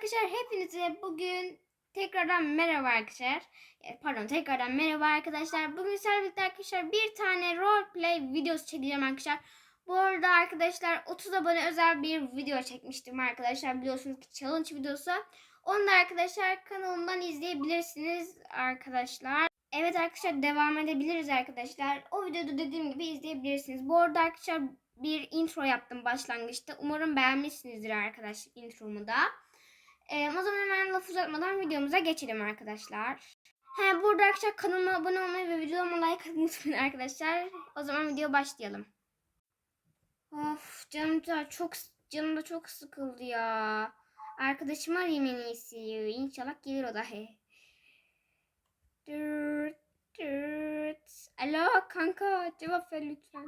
arkadaşlar hepinize bugün tekrardan merhaba arkadaşlar. E, Pardon tekrardan merhaba arkadaşlar. Bugün sizlerle arkadaşlar bir tane roleplay videosu çekeceğim arkadaşlar. Bu arada arkadaşlar 30 abone özel bir video çekmiştim arkadaşlar. Biliyorsunuz ki challenge videosu. Onu da arkadaşlar kanalımdan izleyebilirsiniz arkadaşlar. Evet arkadaşlar devam edebiliriz arkadaşlar. O videoda dediğim gibi izleyebilirsiniz. Bu arada arkadaşlar bir intro yaptım başlangıçta. Umarım beğenmişsinizdir arkadaşlar intromu da. Ee, o zaman hemen laf uzatmadan videomuza geçelim arkadaşlar. He, burada arkadaşlar kanalıma abone olmayı ve videoma like atmayı unutmayın arkadaşlar. O zaman video başlayalım. Of canım da çok canım da çok sıkıldı ya. Arkadaşım arayayım en iyisi. İnşallah gelir o da. He. Dürt, dürt. Alo kanka cevap ver lütfen.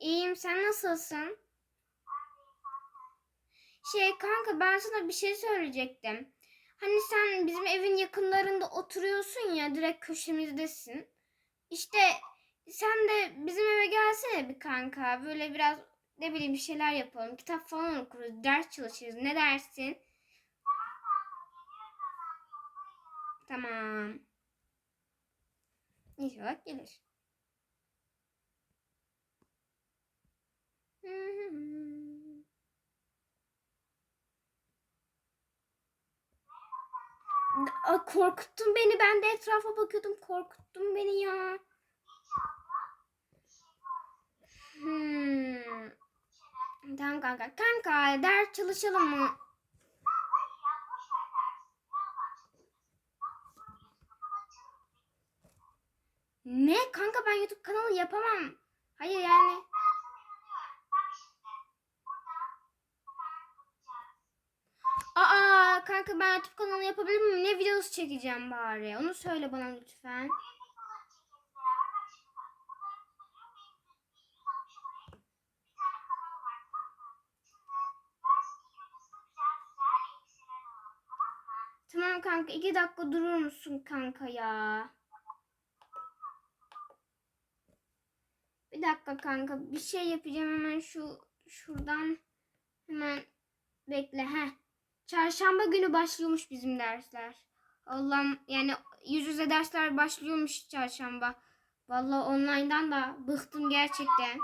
İyiyim sen nasılsın? Şey kanka ben sana bir şey söyleyecektim. Hani sen bizim evin yakınlarında oturuyorsun ya direkt köşemizdesin. İşte sen de bizim eve gelsene bir kanka. Böyle biraz ne bileyim bir şeyler yapalım. Kitap falan okuruz. Ders çalışırız. Ne dersin? Tamam. İnşallah gelir. Korkuttun beni. Ben de etrafa bakıyordum. Korkuttun beni ya. Hmm. Tamam kanka. Kanka ders çalışalım mı? Ne? Kanka ben YouTube kanalı yapamam. Hayır yani. Aa kanka ben YouTube kanalı yapabilir miyim? Ne videosu çekeceğim bari? Onu söyle bana lütfen. Tamam kanka iki dakika durur musun kanka ya? Bir dakika kanka bir şey yapacağım hemen şu şuradan hemen bekle he. Çarşamba günü başlıyormuş bizim dersler. Allah'ım yani yüz yüze dersler başlıyormuş çarşamba. Vallahi online'dan da bıktım gerçekten.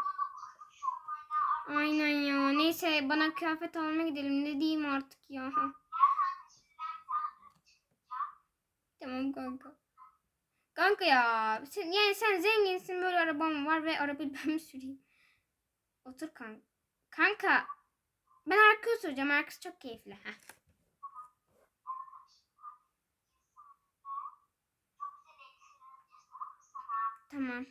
Aynen ya. Neyse bana kıyafet almaya gidelim. Ne diyeyim artık ya. Tamam kanka. Kanka ya. Sen, yani sen zenginsin böyle arabam var ve arabayı ben mi süreyim? Otur kanka. Kanka. Ben arkaya oturacağım. Arkası çok keyifli. Heh. Tamam.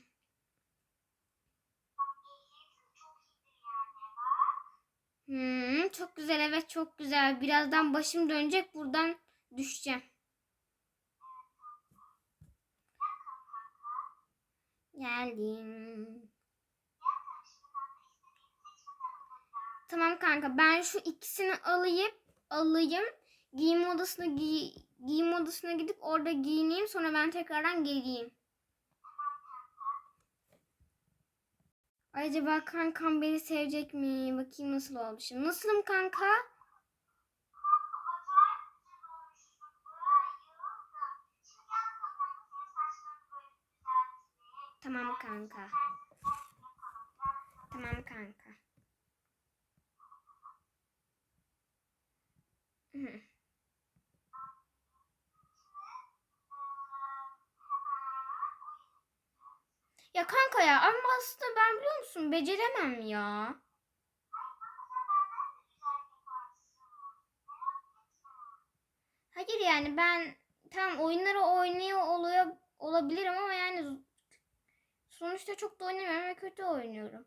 Hmm, çok güzel evet çok güzel. Birazdan başım dönecek buradan düşeceğim. Geldim. Tamam kanka ben şu ikisini alayım alayım. Giyim odasına giy giyim odasına gidip orada giyineyim sonra ben tekrardan geleyim. Acaba kankam beni sevecek mi? Bakayım nasıl olmuşum. Nasılım kanka? Tamam kanka. Tamam kanka. Ya kanka ya ama aslında ben biliyor musun beceremem ya. Hayır yani ben tam oyunları oynuyor oluyor olabilirim ama yani sonuçta çok da oynamıyorum ve kötü oynuyorum.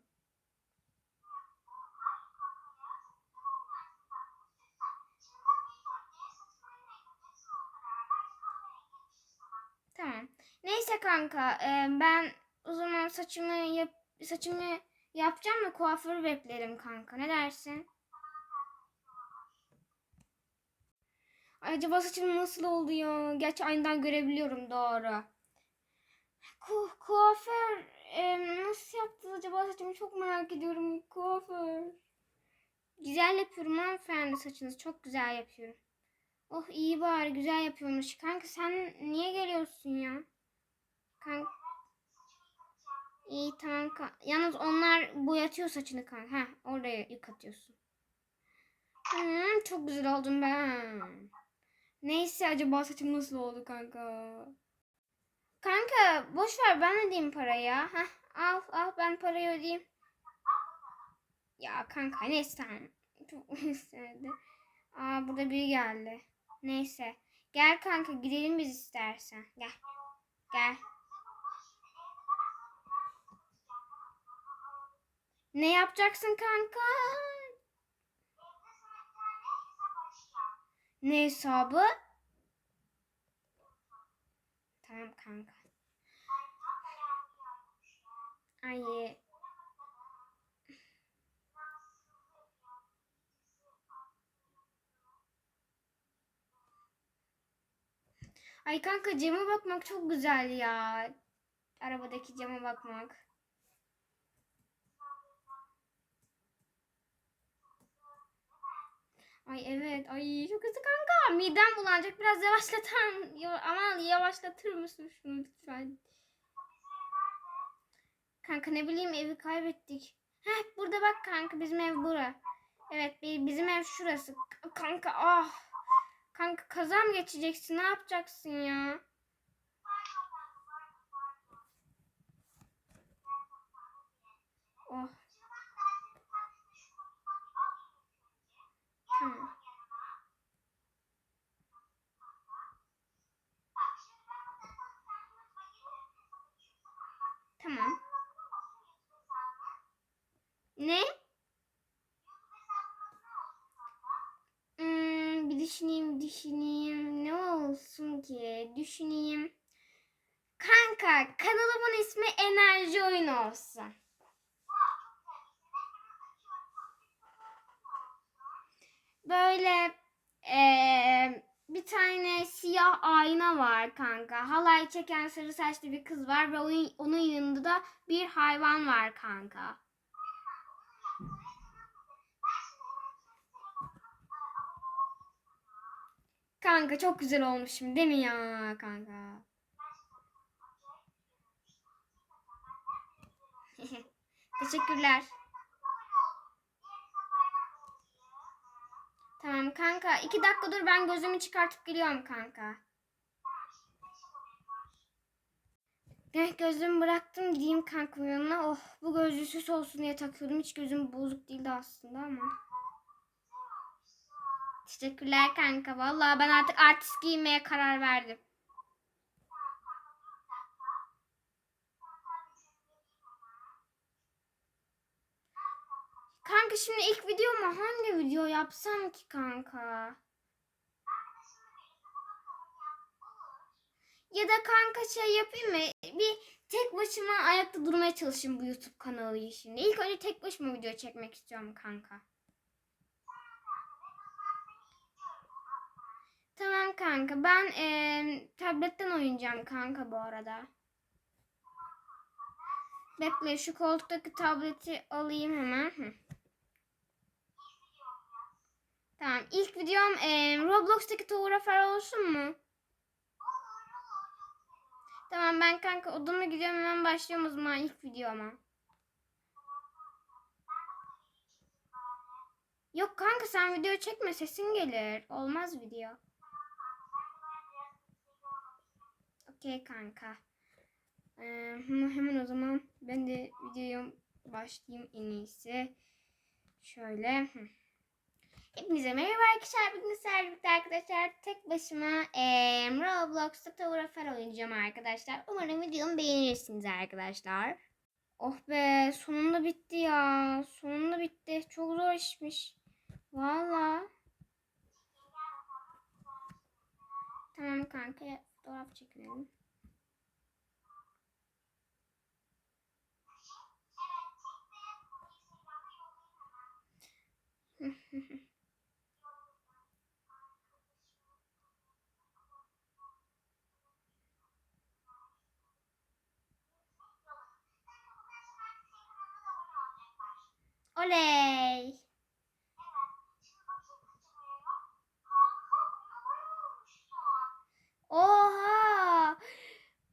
Tamam. Neyse kanka e, ben o zaman saçımı yap saçımı yapacağım da kuaförü beklerim kanka. Ne dersin? Acaba saçım nasıl oldu ya? Gerçi aynadan görebiliyorum doğru. Ku kuaför e, nasıl yaptı acaba saçımı çok merak ediyorum kuaför. Güzel yapıyorum hanımefendi saçınızı. Çok güzel yapıyorum. Oh iyi bari güzel yapıyormuş. Kanka sen geliyorsun ya? Kanka. İyi tamam kanka. Yalnız onlar boyatıyor saçını kanka. Heh oraya yıkatıyorsun. Hmm, çok güzel oldum ben. Neyse acaba saçım nasıl oldu kanka? Kanka boş ver ben ödeyeyim parayı ya. Heh, al al ben parayı ödeyeyim. Ya kanka neyse tamam. Çok. Aa burada biri geldi. Neyse. Gel kanka gidelim biz istersen. Gel. Gel. Ne yapacaksın kanka? Ne hesabı? Tamam kanka. Ay. Ay kanka cama bakmak çok güzel ya. Arabadaki cama bakmak. Ay evet. Ay çok hızlı kanka. Midem bulanacak. Biraz yavaşlatar ya- Aman yavaşlatır mısın şunu lütfen? Kanka ne bileyim evi kaybettik. Heh burada bak kanka bizim ev bura. Evet bi- bizim ev şurası. Kanka ah. Kanka kaza mı geçeceksin? Ne yapacaksın ya? Oh. Tamam. Tamam. Ne? Hmm, bir düşüneyim, düşüneyim. Ne olsun ki? Düşüneyim. Kanka, kanalımın ismi Enerji Oyunu olsun. Böyle eee, bir tane siyah ayna var kanka. Halay çeken sarı saçlı bir kız var ve onun yanında da bir hayvan var kanka. Kanka çok güzel olmuşum değil mi ya kanka? Teşekkürler. Tamam kanka. iki dakika dur ben gözümü çıkartıp geliyorum kanka. Eh, gözümü bıraktım gideyim kanka yanına. Oh bu gözlüğü süs olsun diye takıyordum. Hiç gözüm bozuk değildi aslında ama. Teşekkürler kanka. Vallahi ben artık artist giymeye karar verdim. Kanka şimdi ilk videomu hangi video yapsam ki kanka? Ya da kanka şey yapayım mı? Bir tek başıma ayakta durmaya çalışayım bu YouTube kanalı işinde. İlk önce tek başıma video çekmek istiyorum kanka. Tamam kanka. Ben eee, tabletten oynayacağım kanka bu arada. Bekle şu koltuktaki tableti alayım hemen. Hı. Tamam. ilk videom eee, Roblox'taki Tower olsun mu? Tamam ben kanka odama gidiyorum hemen başlıyorum o zaman ilk videoma. Yok kanka sen video çekme sesin gelir. Olmaz video. Okey kanka. Ee, hemen o zaman ben de videoya başlayayım en iyisi. Şöyle. Hepinize merhaba arkadaşlar. Bugün sizlerle arkadaşlar tek başıma eee Roblox'ta Tower of Hell oynayacağım arkadaşlar. Umarım videomu beğenirsiniz arkadaşlar. Oh be sonunda bitti ya. Sonunda bitti. Çok zor işmiş. Valla. Tamam kanka fotoğraf çekelim. Oley. Oha.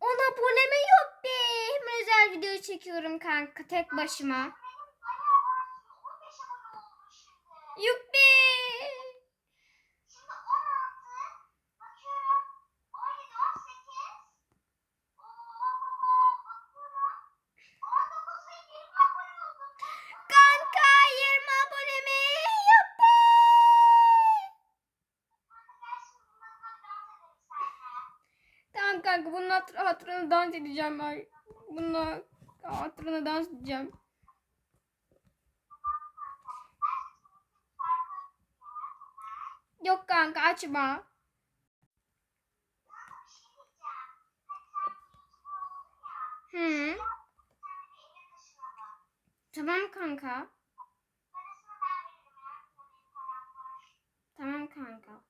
Ona aboneme yok be. Hem özel video çekiyorum kanka tek başıma. Yuppi. Şimdi 16 bakıyorum 17 18 Oo bakıyorum 19 ve 20 abone oldum. Kanka 20 abone mi? Yuppi. Kanka gel şimdi edelim seninle. Tamam kanka bunun hatır, hatırına dans edeceğim ben. Bununla hatırına dans edeceğim. Yok kanka açma. Hı. Tamam kanka. Tamam kanka.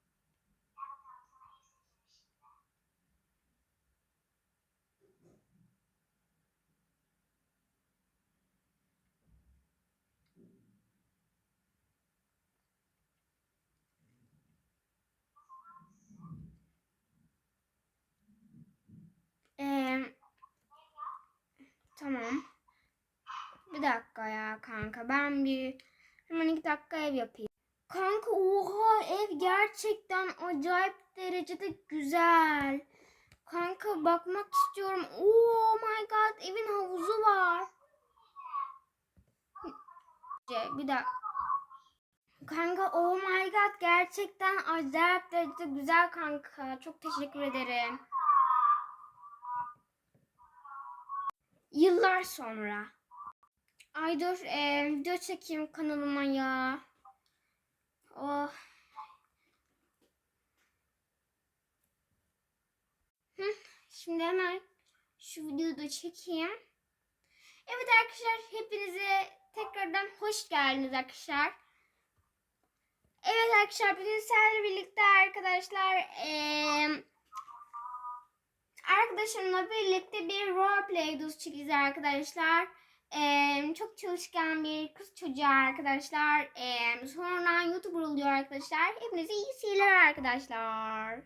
Ee, tamam. Bir dakika ya kanka. Ben bir hemen iki dakika ev yapayım. Kanka oha ev gerçekten acayip derecede güzel. Kanka bakmak istiyorum. Oh my god evin havuzu var. Bir dakika. Kanka oh my god gerçekten acayip derecede güzel kanka. Çok teşekkür ederim. Yıllar sonra. Ay dur e, video çekeyim kanalıma ya. Oh. Şimdi hemen şu videoyu da çekeyim. Evet arkadaşlar hepinize tekrardan hoş geldiniz arkadaşlar. Evet arkadaşlar bugün sizlerle birlikte arkadaşlar eee arkadaşımla birlikte bir roleplay videosu çekeceğiz arkadaşlar. Eee, çok çalışkan bir kız çocuğu arkadaşlar. Eee, sonradan YouTuber oluyor arkadaşlar. Hepinize iyi seyirler arkadaşlar.